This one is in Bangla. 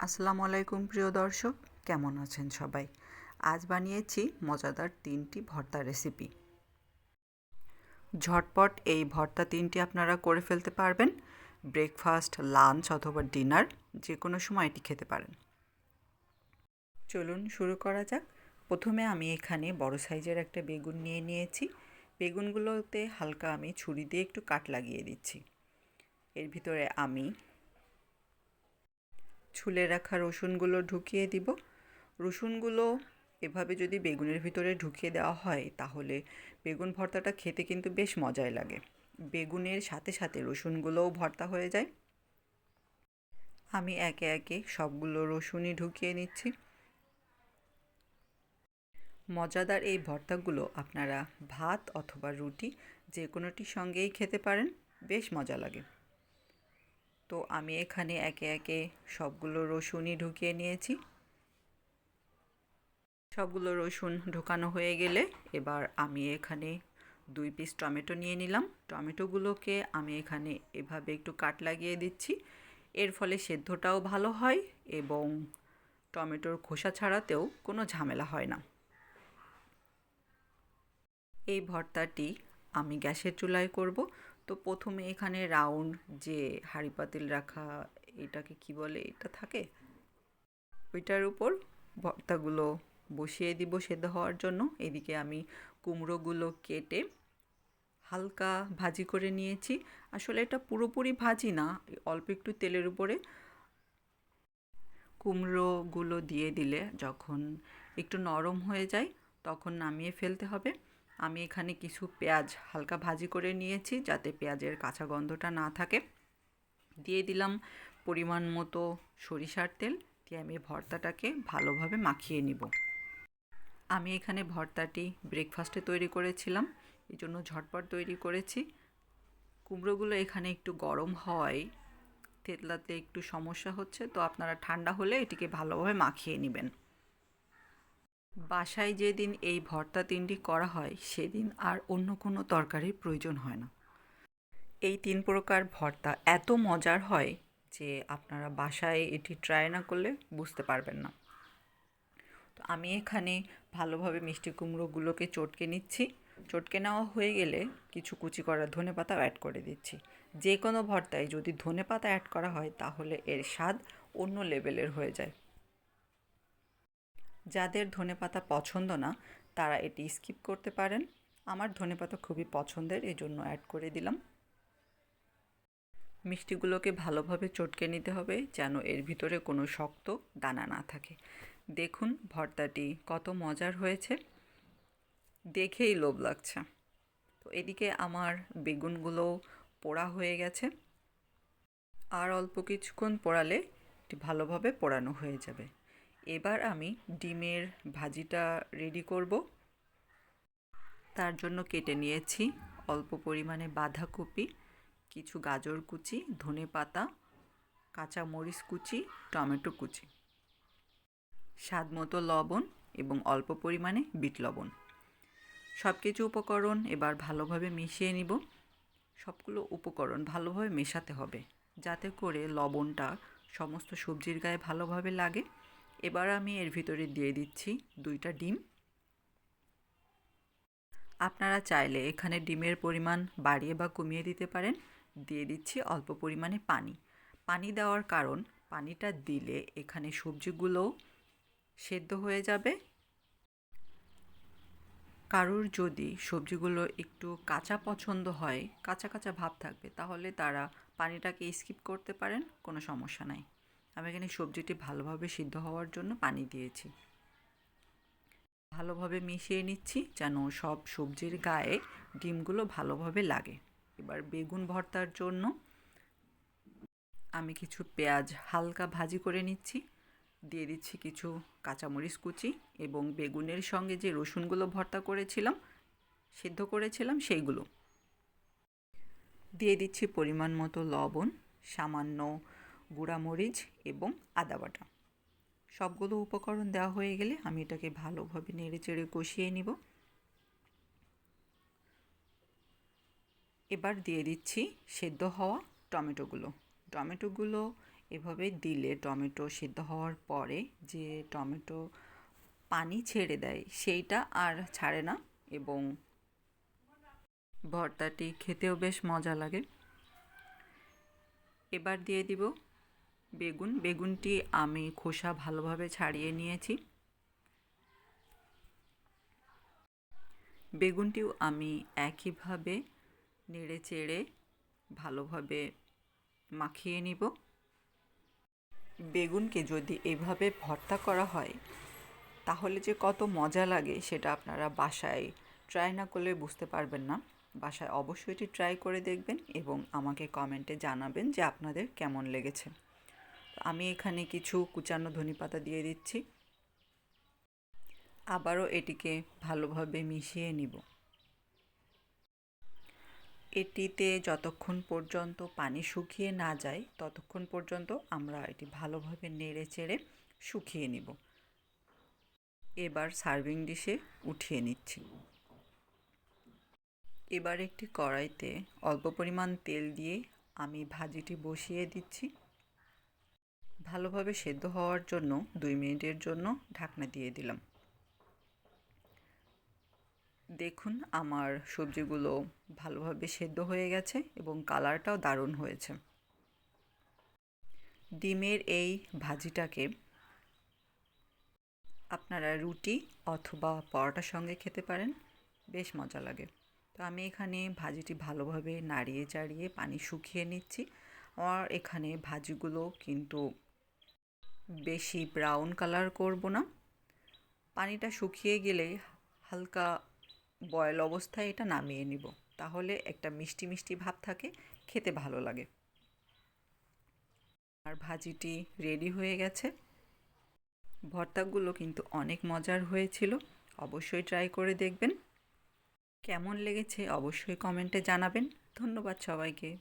আসসালামু আলাইকুম, প্রিয় দর্শক। কেমন আছেন সবাই? আজ বানিয়েছি মজাদার তিনটি ভর্তা রেসিপি। ঝটপট এই ভর্তা তিনটি আপনারা করে ফেলতে পারবেন। ব্রেকফাস্ট, লাঞ্চ অথবা ডিনার যে কোনো সময় এটি খেতে পারেন। চলুন শুরু করা যাক। প্রথমে আমি এখানে বড় সাইজের একটা বেগুন নিয়ে নিয়েছি। বেগুনগুলোতে হালকা আমি ছুরি দিয়ে একটু কাট লাগিয়ে দিচ্ছি। এর ভিতরে আমি ছুলে রাখা রসুনগুলো ঢুকিয়ে দিব। রসুনগুলো এভাবে যদি বেগুনের ভিতরে ঢুকিয়ে দেওয়া হয়, তাহলে বেগুন ভর্তাটা খেতে কিন্তু বেশ মজাই লাগে। বেগুনের সাথে সাথে রসুনগুলোও ভর্তা হয়ে যায়। আমি একে একে সবগুলো রসুনই ঢুকিয়ে নিচ্ছি। মজাদার এই ভর্তাগুলো আপনারা ভাত অথবা রুটি যে কোনোটির সঙ্গেই খেতে পারেন, বেশ মজা লাগে। তো আমি এখানে একে একে সবগুলো রসুনই ঢুকিয়ে নিয়েছি। সবগুলো রসুন ঢোকানো হয়ে গেলে এবার আমি এখানে দুই পিস টমেটো নিয়ে নিলাম। টমেটোগুলোকে আমি এখানে এভাবে একটু কাট লাগিয়ে দিচ্ছি। এর ফলে সেদ্ধটাও ভালো হয় এবং টমেটোর খোসা ছাড়াতেও কোনো ঝামেলা হয় না। এই ভর্তাটি আমি গ্যাসের চুলায় করব। তো প্রথমে এখানে রাউন্ড যে হাঁড়ি পাতিল রাখা, এটাকে কি বলে, এটা থাকে? ওইটার উপর ভর্তাগুলো বসিয়ে দিব সেদ্ধ হওয়ার জন্য। এদিকে আমি কুমড়োগুলো কেটে হালকা ভাজি করে নিয়েছি। আসলে এটা পুরোপুরি ভাজি না, অল্প একটু তেলের উপরে কুমড়োগুলো দিয়ে দিলে যখন একটু নরম হয়ে যায়, তখন নামিয়ে ফেলতে হবে। আমি এখানে কিছু পেঁয়াজ হালকা ভাজি করে নিয়েছি যাতে পেঁয়াজের কাঁচা গন্ধটা না থাকে। দিয়ে দিলাম পরিমাণ মতো সরিষার তেল। দিয়ে আমি ভর্তাটাকে ভালোভাবে মাখিয়ে নিব। আমি এখানে ভর্তাটি ব্রেকফাস্টে তৈরি করেছিলাম। এই জন্য ঝটপট তৈরি করেছি। কুমড়োগুলো এখানে একটু গরম হওয়ায় তেতলাতে একটু সমস্যা হচ্ছে, তো আপনারা ঠান্ডা হলে এটিকে ভালোভাবে মাখিয়ে নেবেন। বাসায় যেদিন এই ভর্তা তিনটি করা হয়, সেদিন আর অন্য কোনো তরকারির প্রয়োজন হয় না। এই তিন প্রকার ভর্তা এত মজার হয় যে আপনারা বাসায় এটি ট্রাই না করলে বুঝতে পারবেন না। তো আমি এখানে ভালোভাবে মিষ্টি কুমড়োগুলোকে চটকে নিচ্ছি। চটকে নেওয়া হয়ে গেলে কিছু কুচি করা ধনে পাতা অ্যাড করে দিচ্ছি। যে কোনো ভর্তায় যদি ধনে পাতা অ্যাড করা হয়, তাহলে এর স্বাদ অন্য লেভেলের হয়ে যায়। যাদের ধনেপাতা পছন্দ না, তারা এটি স্কিপ করতে পারেন। আমার ধনেপাতা খুবই পছন্দের এই জন্য অ্যাড করে দিলাম। মিষ্টিগুলোকে ভালোভাবে চটকে নিতে হবে, যেন এর ভিতরে কোনো শক্ত দানা না থাকে। দেখুন ভর্তাটি কত মজার হয়েছে। দেখেই লোভ লাগছে। তো এদিকে আমার বেগুনগুলো পোড়া হয়ে গেছে। আর অল্প কিছুক্ষণ পোড়ালে এটি ভালোভাবে পোড়ানো হয়ে যাবে। এবার আমি ডিমের ভাজিটা রেডি করব। তার জন্য কেটে নিয়েছি অল্প পরিমাণে বাঁধাকপি, কিছু গাজর কুচি, ধনে পাতা কাঁচা মরিচ কুচি, টমেটো কুচি। স্বাদ মতো লবণ এবং অল্প পরিমাণে বিট লবণ। সব কিছু উপকরণ এবার ভালোভাবে মিশিয়ে নিব। সবগুলো উপকরণ ভালোভাবে মেশাতে হবে, যাতে করে লবণটা সমস্ত সবজির গায়ে ভালোভাবে লাগে। এবার আমি এর ভিতরে দিয়ে দিচ্ছি দুইটা ডিম। আপনারা চাইলে এখানে ডিমের পরিমাণ বাড়িয়ে বা কমিয়ে দিতে পারেন। দিয়ে দিচ্ছি অল্প পরিমাণে পানি। পানি দেওয়ার কারণ পানিটা দিলে এখানে সবজিগুলো সেদ্ধ হয়ে যাবে। কারোর যদি সবজিগুলো একটু কাঁচা পছন্দ হয়, কাঁচা কাঁচা ভাব থাকবে, তাহলে তারা পানিটাকে স্কিপ করতে পারেন, কোনো সমস্যা নাই। আমি এখানে সবজিটি ভালোভাবে সিদ্ধ হওয়ার জন্য পানি দিয়েছি। ভালোভাবে মিশিয়ে নিচ্ছি যেন সব সবজির গায়ে ডিমগুলো ভালোভাবে লাগে। এবার বেগুন ভর্তার জন্য আমি কিছু পেঁয়াজ হালকা ভাজি করে নিচ্ছি। দিয়ে দিচ্ছি কিছু কাঁচামরিচ কুচি এবং বেগুনের সঙ্গে যে রসুনগুলো ভর্তা করেছিলাম, সিদ্ধ করেছিলাম সেইগুলো। দিয়ে দিচ্ছি পরিমাণ মতো লবণ, সামান্য গুঁড়ামরিচ এবং আদা বাটা। সবগুলো উপকরণ দেওয়া হয়ে গেলে আমি এটাকে ভালোভাবে নেড়ে চেড়ে কষিয়ে নিব। এবার দিয়ে দিচ্ছি সেদ্ধ হওয়া টমেটোগুলো। টমেটোগুলো এভাবে দিলে টমেটো সেদ্ধ হওয়ার পরে যে টমেটো পানি ছেড়ে দেয় সেইটা আর ছাড়ে না এবং ভর্তাটি খেতেও বেশ মজা লাগে। এবার দিয়ে দিব বেগুন। বেগুনটি আমি খোসা ভালোভাবে ছাড়িয়ে নিয়েছি। বেগুনটিও আমি একইভাবে নেড়ে চেড়ে ভালোভাবে মাখিয়ে নিব। বেগুনকে যদি এভাবে ভর্তা করা হয়, তাহলে যে কত মজা লাগে সেটা আপনারা বাসায় ট্রাই না করলে বুঝতে পারবেন না। বাসায় অবশ্যই এটি ট্রাই করে দেখবেন এবং আমাকে কমেন্টে জানাবেন যে আপনাদের কেমন লেগেছে। আমি এখানে কিছু কুচানো ধনিপাতা দিয়ে দিচ্ছি। আবারও এটিকে ভালোভাবে মিশিয়ে নিব। এটিতে যতক্ষণ পর্যন্ত পানি শুকিয়ে না যায়, ততক্ষণ পর্যন্ত আমরা এটি ভালোভাবে নেড়ে চেড়ে শুকিয়ে নিব। এবার সার্ভিং ডিশে উঠিয়ে নিচ্ছি। এবার একটি কড়াইতে অল্প পরিমাণ তেল দিয়ে আমি ভাজিটি বসিয়ে দিচ্ছি। ভালোভাবে সেদ্ধ হওয়ার জন্য দুই মিনিটের জন্য ঢাকনা দিয়ে দিলাম। দেখুন আমার সবজিগুলো ভালোভাবে সেদ্ধ হয়ে গেছে এবং কালারটাও দারুণ হয়েছে। ডিমের এই ভাজিটাকে আপনারা রুটি অথবা পরোটার সঙ্গে খেতে পারেন, বেশ মজা লাগে। তো আমি এখানে ভাজিটি ভালোভাবে নাড়িয়ে চাড়িয়ে পানি শুকিয়ে নিচ্ছি। আমার এখানে ভাজিগুলো কিন্তু বেশি ব্রাউন কালার করব না। পানিটা শুকিয়ে গেলে হালকা বয়েল অবস্থায় এটা নামিয়ে নিব। তাহলে একটা মিষ্টি মিষ্টি ভাব থাকে, খেতে ভালো লাগে। আর ভাজিটি রেডি হয়ে গেছে। ভর্তাগুলো কিন্তু অনেক মজার হয়েছিল, অবশ্যই ট্রাই করে দেখবেন। কেমন লেগেছে অবশ্যই কমেন্টে জানাবেন। ধন্যবাদ সবাইকে।